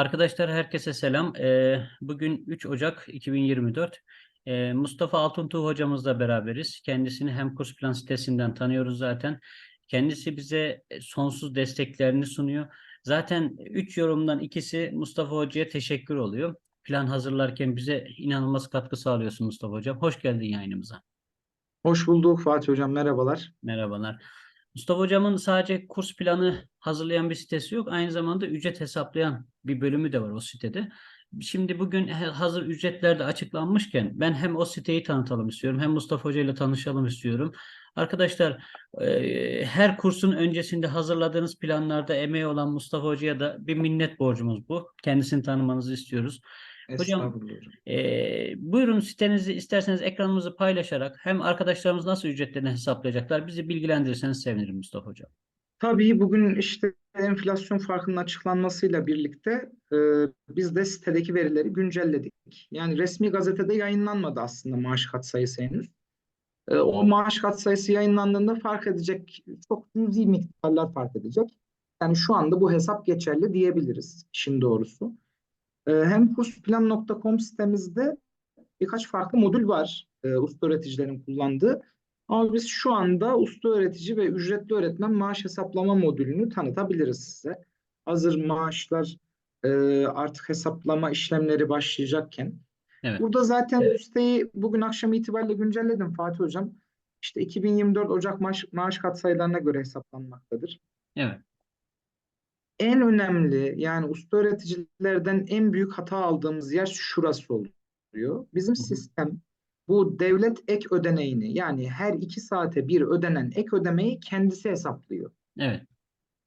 Arkadaşlar herkese selam. Ee, bugün 3 Ocak 2024. Ee, Mustafa Altuntuğ hocamızla beraberiz. Kendisini hem kurs plan sitesinden tanıyoruz zaten. Kendisi bize sonsuz desteklerini sunuyor. Zaten 3 yorumdan ikisi Mustafa Hoca'ya teşekkür oluyor. Plan hazırlarken bize inanılmaz katkı sağlıyorsun Mustafa Hocam. Hoş geldin yayınımıza. Hoş bulduk Fatih Hocam, merhabalar. Merhabalar. Mustafa Hocam'ın sadece kurs planı hazırlayan bir sitesi yok. Aynı zamanda ücret hesaplayan bir bölümü de var o sitede. Şimdi bugün hazır ücretler de açıklanmışken ben hem o siteyi tanıtalım istiyorum hem Mustafa Hoca ile tanışalım istiyorum. Arkadaşlar e, her kursun öncesinde hazırladığınız planlarda emeği olan Mustafa Hoca'ya da bir minnet borcumuz bu. Kendisini tanımanızı istiyoruz. Hocam. Ee, buyurun sitenizi isterseniz ekranımızı paylaşarak hem arkadaşlarımız nasıl ücretlerini hesaplayacaklar bizi bilgilendirirseniz sevinirim Mustafa Hocam. Tabii bugün işte enflasyon farkının açıklanmasıyla birlikte e, biz de sitedeki verileri güncelledik. Yani resmi gazetede yayınlanmadı aslında maaş katsayısı henüz. E, o maaş katsayısı yayınlandığında fark edecek, çok cüzi miktarlar fark edecek. Yani şu anda bu hesap geçerli diyebiliriz işin doğrusu. E, hem kursplan.com sitemizde birkaç farklı modül var e, usta öğreticilerin kullandığı. Ama biz şu anda usta öğretici ve ücretli öğretmen maaş hesaplama modülünü tanıtabiliriz size. Hazır maaşlar e, artık hesaplama işlemleri başlayacakken. Evet. Burada zaten bu siteyi bugün akşam itibariyle güncelledim Fatih Hocam. İşte 2024 Ocak maaş, maaş katsayılarına göre hesaplanmaktadır. Evet. En önemli yani usta öğreticilerden en büyük hata aldığımız yer şurası oluyor. Bizim sistem bu devlet ek ödeneğini yani her iki saate bir ödenen ek ödemeyi kendisi hesaplıyor. Evet.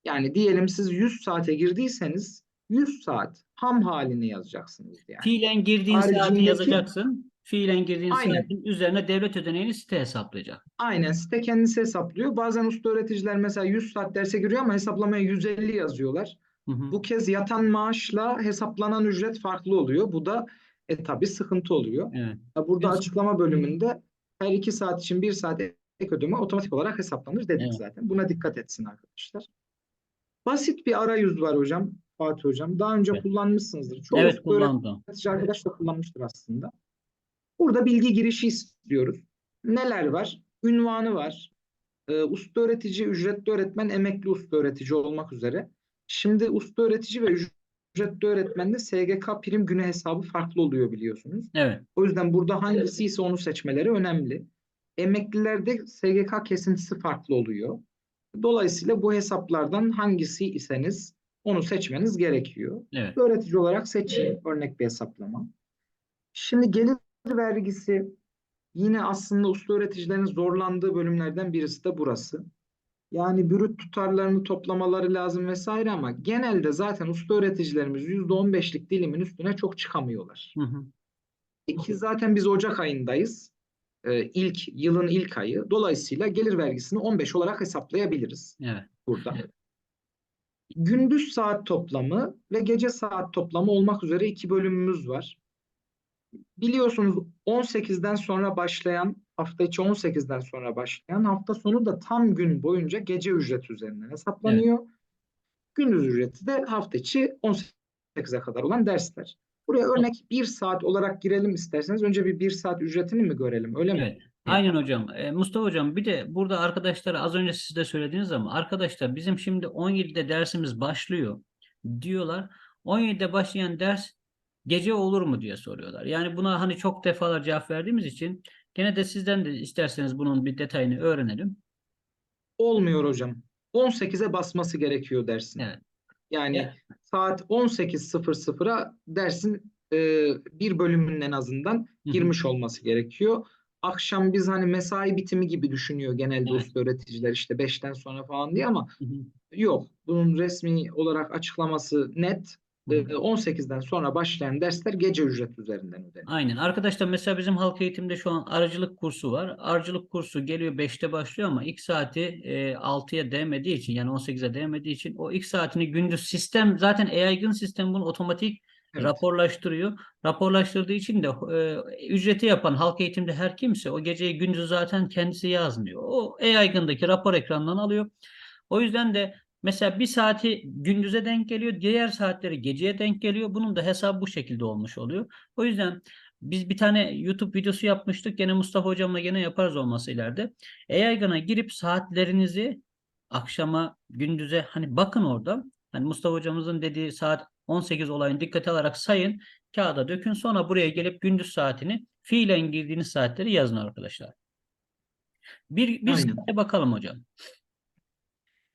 Yani diyelim siz 100 saate girdiyseniz 100 saat ham halini yazacaksınız yani. Fiilen girdiğin saati yazacaksın. Fiilen girdiğin Aynen. saatin üzerine devlet ödeneğini site hesaplayacak. Aynen site kendisi hesaplıyor. Bazen usta öğreticiler mesela 100 saat derse giriyor ama hesaplamaya 150 yazıyorlar. Hı hı. Bu kez yatan maaşla hesaplanan ücret farklı oluyor. Bu da e, tabii sıkıntı oluyor. Evet. Burada Biz- açıklama bölümünde her iki saat için bir saat ek ödeme otomatik olarak hesaplanır dedik Evet. zaten. Buna dikkat etsin arkadaşlar. Basit bir arayüz var hocam. Fatih hocam. Daha önce Evet. kullanmışsınızdır. Çoğu Evet kullandım. öğretici arkadaş da kullanmıştır aslında. Burada bilgi girişi istiyoruz. Neler var? Ünvanı var. Ee, usta öğretici, ücretli öğretmen, emekli usta öğretici olmak üzere. Şimdi usta öğretici ve ücretli öğretmende SGK prim günü hesabı farklı oluyor biliyorsunuz. Evet. O yüzden burada hangisi ise onu seçmeleri önemli. Emeklilerde SGK kesintisi farklı oluyor. Dolayısıyla bu hesaplardan hangisi iseniz onu seçmeniz gerekiyor. Evet. Öğretici olarak seçeyim. Örnek bir hesaplama. Şimdi gelir vergisi yine aslında usta öğreticilerin zorlandığı bölümlerden birisi de burası. Yani brüt tutarlarını toplamaları lazım vesaire ama genelde zaten usta öğreticilerimiz %15'lik dilimin üstüne çok çıkamıyorlar. Hı hı. E Ki zaten biz Ocak ayındayız. Ee, ilk yılın ilk ayı. Dolayısıyla gelir vergisini 15 olarak hesaplayabiliriz Evet. burada. Gündüz saat toplamı ve gece saat toplamı olmak üzere iki bölümümüz var. Biliyorsunuz 18'den sonra başlayan, hafta içi 18'den sonra başlayan, hafta sonu da tam gün boyunca gece ücreti üzerinden hesaplanıyor. Gündüz ücreti de hafta içi 18'e kadar olan dersler. Buraya örnek bir saat olarak girelim isterseniz. Önce bir bir saat ücretini mi görelim? Öyle mi? Evet. Aynen hocam. Ee, Mustafa hocam bir de burada arkadaşlara az önce siz de söylediğiniz ama arkadaşlar bizim şimdi 17'de dersimiz başlıyor diyorlar. 17'de başlayan ders gece olur mu diye soruyorlar. Yani buna hani çok defalar cevap verdiğimiz için gene de sizden de isterseniz bunun bir detayını öğrenelim. Olmuyor hocam. 18'e basması gerekiyor dersin. Evet. Yani Evet. saat 18.00'a dersin e, bir bölümünün en azından Hı hı. girmiş olması gerekiyor. Akşam biz hani mesai bitimi gibi düşünüyor genelde Evet. usta öğreticiler işte 5'ten sonra falan diye ama Hı hı. yok. Bunun resmi olarak açıklaması net. Hı E, hı. 18'den sonra başlayan dersler gece ücret üzerinden ödeniyor. Aynen. Arkadaşlar mesela bizim halk eğitimde şu an arıcılık kursu var. Arıcılık kursu geliyor 5'te başlıyor ama ilk saati e, 6'ya değmediği için yani 18'e değmediği için o ilk saatini gündüz sistem zaten e-yaygın sistem bunu otomatik Evet. raporlaştırıyor. Raporlaştırdığı için de e, ücreti yapan halk eğitimde her kimse o geceyi gündüz zaten kendisi yazmıyor. O e-yaygındaki rapor ekranından alıyor. O yüzden de Mesela bir saati gündüze denk geliyor, diğer saatleri geceye denk geliyor. Bunun da hesabı bu şekilde olmuş oluyor. O yüzden biz bir tane YouTube videosu yapmıştık. Gene Mustafa hocamla gene yaparız olması ileride. AIGAN'a girip saatlerinizi akşama, gündüze hani bakın orada. Hani Mustafa hocamızın dediği saat 18 olayını dikkate alarak sayın. Kağıda dökün. Sonra buraya gelip gündüz saatini fiilen girdiğiniz saatleri yazın arkadaşlar. Bir, bir saate bakalım hocam.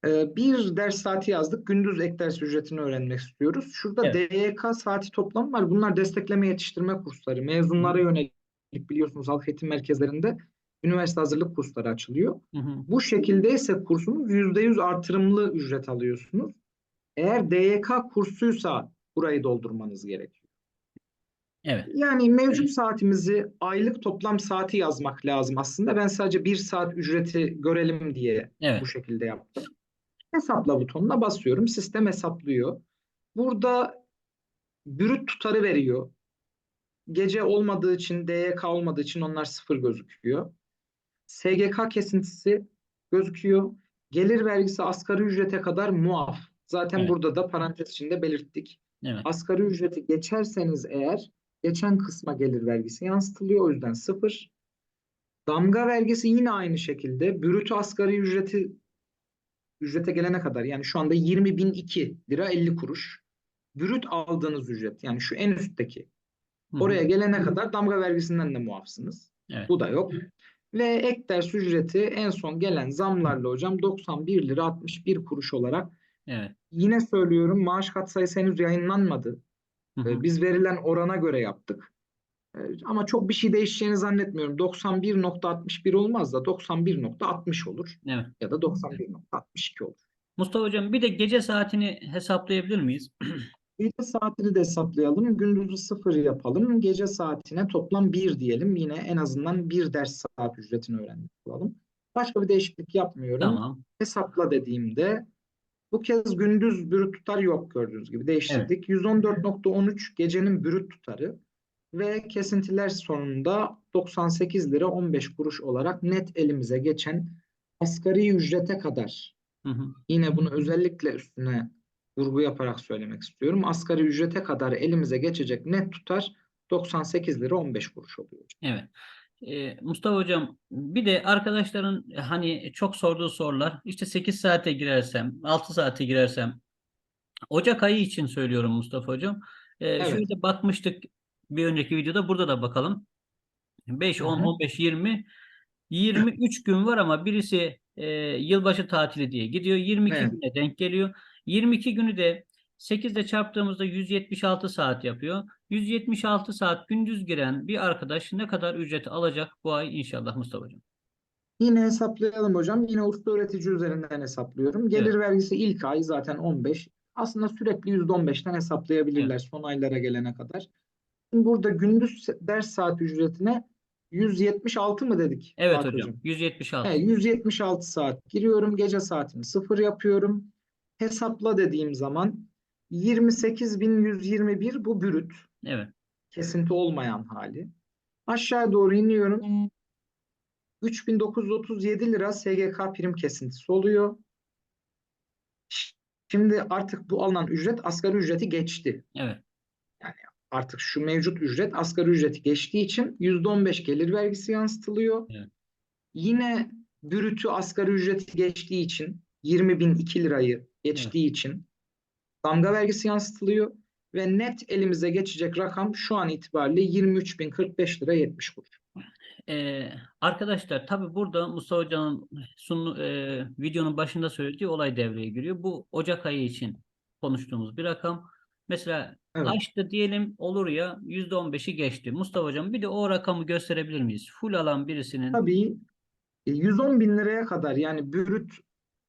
Ee, bir ders saati yazdık. Gündüz ek ders ücretini öğrenmek istiyoruz. Şurada Evet. DYK saati toplamı var. Bunlar destekleme yetiştirme kursları. Mezunlara yönelik biliyorsunuz halk eğitim merkezlerinde üniversite hazırlık kursları açılıyor. Hı hı. Bu şekilde ise kursunuz %100 artırımlı ücret alıyorsunuz. Eğer DYK kursuysa burayı doldurmanız gerekiyor. Evet. Yani mevcut saatimizi aylık toplam saati yazmak lazım aslında. Ben sadece bir saat ücreti görelim diye Evet. bu şekilde yaptım. Hesapla butonuna basıyorum. Sistem hesaplıyor. Burada brüt tutarı veriyor. Gece olmadığı için, DYK olmadığı için onlar sıfır gözüküyor. SGK kesintisi gözüküyor. Gelir vergisi asgari ücrete kadar muaf. Zaten Evet. burada da parantez içinde belirttik. Evet. Asgari ücreti geçerseniz eğer geçen kısma gelir vergisi yansıtılıyor. O yüzden sıfır. Damga vergisi yine aynı şekilde. Brüt asgari ücreti ücrete gelene kadar yani şu anda 20.002 lira 50 kuruş. Brüt aldığınız ücret yani şu en üstteki Hı hı. oraya gelene kadar damga vergisinden de muafsınız. Evet. Bu da yok. Ve ek ders ücreti en son gelen zamlarla hocam 91 lira 61 kuruş olarak Evet. yine söylüyorum maaş katsayısı henüz yayınlanmadı. Hı hı. Ee, Biz verilen orana göre yaptık. Ama çok bir şey değişeceğini zannetmiyorum. 91.61 olmaz da 91.60 olur Evet. ya da 91.62 olur. Mustafa hocam bir de gece saatini hesaplayabilir miyiz? Gece saatini de hesaplayalım. Gündüzü sıfır yapalım. Gece saatine toplam 1 diyelim. Yine en azından bir ders saat ücretini öğrenmiş olalım. Başka bir değişiklik yapmıyorum. Tamam. Hesapla dediğimde bu kez gündüz brüt tutar yok gördüğünüz gibi değiştirdik. 114.13 gecenin brüt tutarı ve kesintiler sonunda 98 lira 15 kuruş olarak net elimize geçen asgari ücrete kadar Hı hı. yine bunu özellikle üstüne vurgu yaparak söylemek istiyorum. Asgari ücrete kadar elimize geçecek net tutar 98 lira 15 kuruş oluyor. Evet. Ee, Mustafa hocam bir de arkadaşların hani çok sorduğu sorular işte 8 saate girersem 6 saate girersem Ocak ayı için söylüyorum Mustafa hocam. Ee, Evet. şöyle bakmıştık bir önceki videoda burada da bakalım. 5, Hı 10, hı. 15, 20 23 gün var ama birisi e, yılbaşı tatili diye gidiyor. 22 Evet. güne denk geliyor. 22 günü de 8 ile çarptığımızda 176 saat yapıyor. 176 saat gündüz giren bir arkadaş ne kadar ücret alacak bu ay inşallah Mustafa hocam? Yine hesaplayalım hocam. Yine usta öğretici üzerinden hesaplıyorum. Gelir Evet. vergisi ilk ay zaten 15. Aslında sürekli %15'ten hesaplayabilirler son aylara gelene kadar. Burada gündüz ders saat ücretine 176 mı dedik Evet Fatih hocam. 176. Evet, 176 saat giriyorum. Gece saatini sıfır yapıyorum. Hesapla dediğim zaman 28.121 bu brüt. Evet. Kesinti olmayan hali. Aşağı doğru iniyorum. 3937 lira SGK prim kesintisi oluyor. Şimdi artık bu alınan ücret asgari ücreti geçti. Evet. Artık şu mevcut ücret asgari ücreti geçtiği için %15 gelir vergisi yansıtılıyor. Evet. Yine brütü asgari ücreti geçtiği için 20.002 lirayı geçtiği için damga vergisi yansıtılıyor ve net elimize geçecek rakam şu an itibariyle 23.045 lira 70 kuruş. Ee, arkadaşlar tabii burada Mustafa Hoca'nın sunu, e, videonun başında söylediği olay devreye giriyor. Bu Ocak ayı için konuştuğumuz bir rakam. Mesela Evet. açtı diyelim olur ya %15'i geçti. Mustafa Hocam bir de o rakamı gösterebilir miyiz? Full alan birisinin Tabii e, 110 bin liraya kadar yani brüt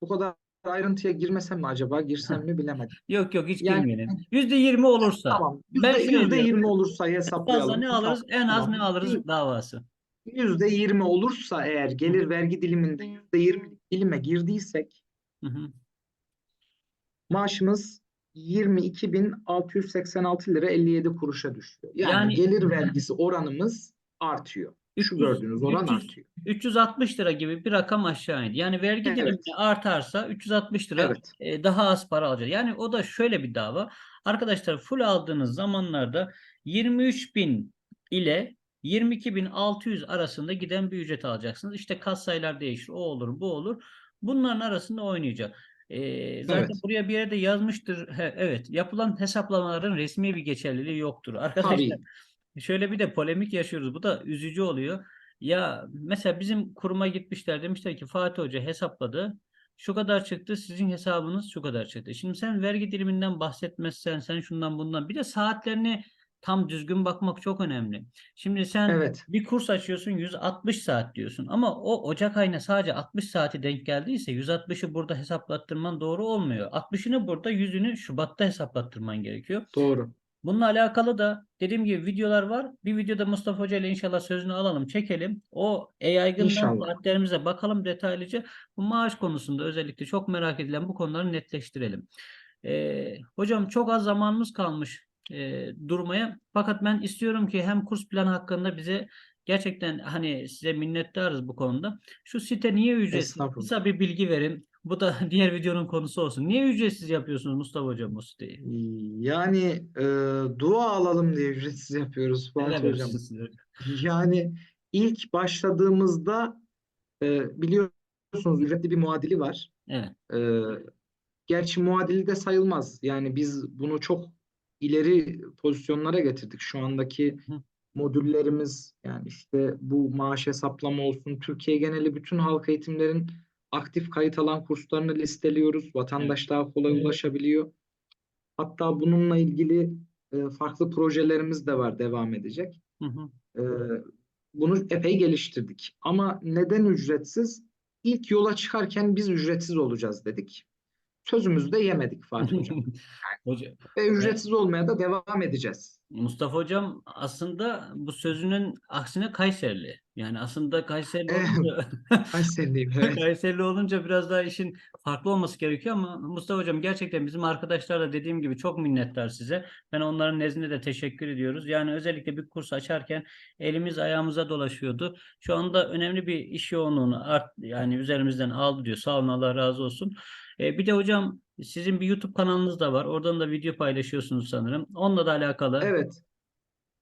bu kadar ayrıntıya girmesem mi acaba girsem mi bilemedim. yok yok hiç Yani- girmeyelim. %20 olursa Tamam. Yüzde, yüzde yirmi olursa fazla hesaplayalım. ne alırız en az ne alırız davası. Yüzde yirmi olursa eğer gelir vergi diliminde yüzde yirmi dilime girdiysek Hı hı. maaşımız 22.686 lira 57 kuruşa düşüyor. Yani, Yani- gelir vergisi oranımız artıyor. Şu 300 gördüğünüz oran 300 artıyor. 360 lira gibi bir rakam aşağı indi. Yani vergi Evet. dilimi artarsa 360 lira Evet. e, daha az para alacak. Yani o da şöyle bir dava. Arkadaşlar full aldığınız zamanlarda 23.000 ile 22.600 arasında giden bir ücret alacaksınız. İşte kat sayılar değişir. O olur, bu olur. Bunların arasında oynayacak. E, zaten Evet. buraya bir yerde yazmıştır. He, evet. Yapılan hesaplamaların resmi bir geçerliliği yoktur. Arkadaşlar Tabii. Şöyle bir de polemik yaşıyoruz. Bu da üzücü oluyor. Ya mesela bizim kuruma gitmişler demişler ki Fatih Hoca hesapladı. Şu kadar çıktı. Sizin hesabınız şu kadar çıktı. Şimdi sen vergi diliminden bahsetmezsen sen şundan bundan bir de saatlerini tam düzgün bakmak çok önemli. Şimdi sen Evet. bir kurs açıyorsun 160 saat diyorsun ama o Ocak ayına sadece 60 saati denk geldiyse 160'ı burada hesaplattırman doğru olmuyor. 60'ını burada 100'ünü Şubat'ta hesaplattırman gerekiyor. Doğru. Bununla alakalı da dediğim gibi videolar var. Bir videoda Mustafa Hoca ile inşallah sözünü alalım, çekelim. O yaygından saatlerimize bakalım detaylıca. Bu maaş konusunda özellikle çok merak edilen bu konuları netleştirelim. Ee, hocam çok az zamanımız kalmış e, durmaya. Fakat ben istiyorum ki hem kurs planı hakkında bize gerçekten hani size minnettarız bu konuda. Şu site niye ücretsiz? Kısa bir bilgi verin. Bu da diğer videonun konusu olsun. Niye ücretsiz yapıyorsunuz Mustafa Hocam bu siteyi? Yani e, dua alalım diye ücretsiz yapıyoruz Fuat Hocam. Yani ilk başladığımızda e, biliyorsunuz ücretli bir muadili var. Evet. E, gerçi muadili de sayılmaz. Yani biz bunu çok ileri pozisyonlara getirdik. Şu andaki Hı. modüllerimiz yani işte bu maaş hesaplama olsun. Türkiye geneli bütün halk eğitimlerin aktif kayıt alan kurslarını listeliyoruz. Vatandaş daha kolay Evet. ulaşabiliyor. Hatta bununla ilgili e, farklı projelerimiz de var, devam edecek. Hı hı. Ee, bunu epey geliştirdik. Ama neden ücretsiz? İlk yola çıkarken biz ücretsiz olacağız dedik. Sözümüzü de yemedik Fatih Hocam. Hoca, Ve ücretsiz olmaya da devam edeceğiz. Mustafa Hocam aslında bu sözünün aksine Kayserili. Yani aslında Kayserili Evet. olunca, Kayserliyim, evet. Kayserili olunca biraz daha işin farklı olması gerekiyor ama Mustafa Hocam gerçekten bizim arkadaşlar da dediğim gibi çok minnettar size. Ben onların nezdinde de teşekkür ediyoruz. Yani özellikle bir kurs açarken elimiz ayağımıza dolaşıyordu. Şu anda önemli bir iş yoğunluğunu art, yani üzerimizden aldı diyor. Sağ olun Allah razı olsun. E, bir de hocam sizin bir YouTube kanalınız da var. Oradan da video paylaşıyorsunuz sanırım. Onunla da alakalı Evet.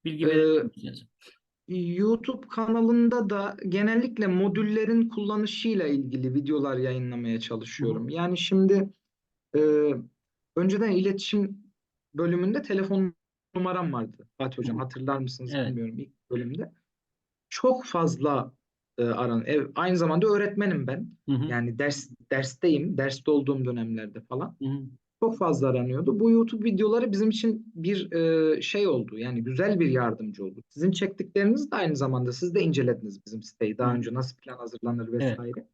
bilgi Ee, misiniz? YouTube kanalında da genellikle modüllerin kullanışıyla ilgili videolar yayınlamaya çalışıyorum. Yani şimdi e, önceden iletişim bölümünde telefon numaram vardı. Fatih Hocam hatırlar mısınız Evet. bilmiyorum ilk bölümde. Çok fazla e, aran. ev- aynı zamanda öğretmenim ben. Hı hı, Yani ders dersteyim. Derste olduğum dönemlerde falan. hı hı. Çok fazla aranıyordu. Bu YouTube videoları bizim için bir e, şey oldu. Yani güzel bir yardımcı oldu. Sizin çektikleriniz de aynı zamanda siz de incelediniz bizim siteyi. Daha Hı. önce nasıl plan hazırlanır Evet. vesaire.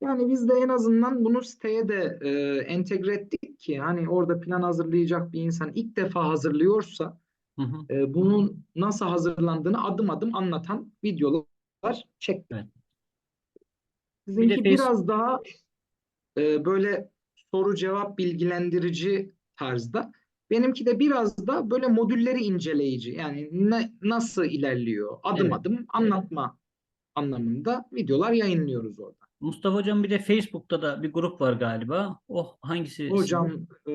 Yani biz de en azından bunu siteye de e, entegre ettik ki hani orada plan hazırlayacak bir insan ilk defa hazırlıyorsa Hı hı. e, bunun nasıl hazırlandığını adım adım anlatan videolar çektik. Evet. Sizinki face- biraz daha e, böyle soru cevap bilgilendirici tarzda. Benimki de biraz da böyle modülleri inceleyici. Yani ne, nasıl ilerliyor adım Evet. adım anlatma anlamında videolar yayınlıyoruz orada. Mustafa Hocam bir de Facebook'ta da bir grup var galiba. O hangisi? Hocam e,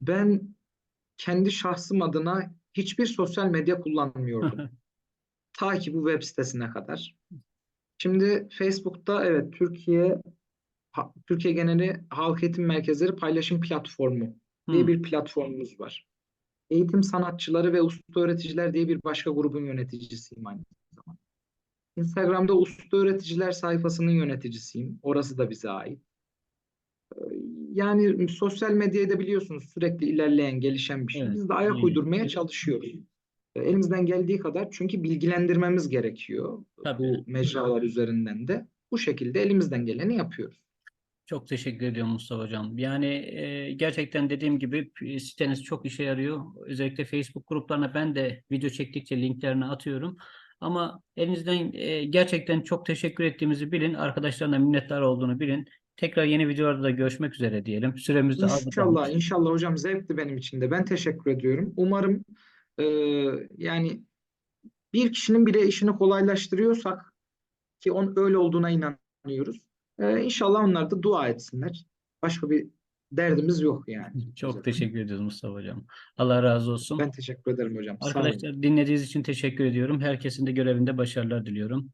ben kendi şahsım adına hiçbir sosyal medya kullanmıyordum. Ta ki bu web sitesine kadar. Şimdi Facebook'ta evet Türkiye Türkiye geneli halk eğitim merkezleri paylaşım platformu diye Hı. bir platformumuz var. Eğitim sanatçıları ve usta öğreticiler diye bir başka grubun yöneticisiyim aynı zamanda. Instagram'da usta öğreticiler sayfasının yöneticisiyim. Orası da bize ait. Ee, Yani sosyal medyayı da biliyorsunuz sürekli ilerleyen, gelişen bir şey. Evet, Biz de ayak uydurmaya çalışıyoruz. Elimizden geldiği kadar çünkü bilgilendirmemiz gerekiyor Tabii. bu mecralar üzerinden de. Bu şekilde elimizden geleni yapıyoruz. Çok teşekkür ediyorum Mustafa Hocam. Yani e, gerçekten dediğim gibi p- siteniz çok işe yarıyor. Özellikle Facebook gruplarına ben de video çektikçe linklerini atıyorum. Ama elinizden e, gerçekten çok teşekkür ettiğimizi bilin. Arkadaşlarına minnettar olduğunu bilin. Tekrar yeni videolarda da görüşmek üzere diyelim. Süremiz de az İnşallah, inşallah hocam zevkti benim için de. Ben teşekkür ediyorum. Umarım e, yani bir kişinin bile işini kolaylaştırıyorsak ki on öyle olduğuna inanıyoruz. Ee, inşallah onlar da dua etsinler. Başka bir derdimiz yok yani. Çok teşekkür ediyoruz Mustafa Hocam. Allah razı olsun. Ben teşekkür ederim hocam. Arkadaşlar dinlediğiniz için teşekkür ediyorum. Herkesin de görevinde başarılar diliyorum.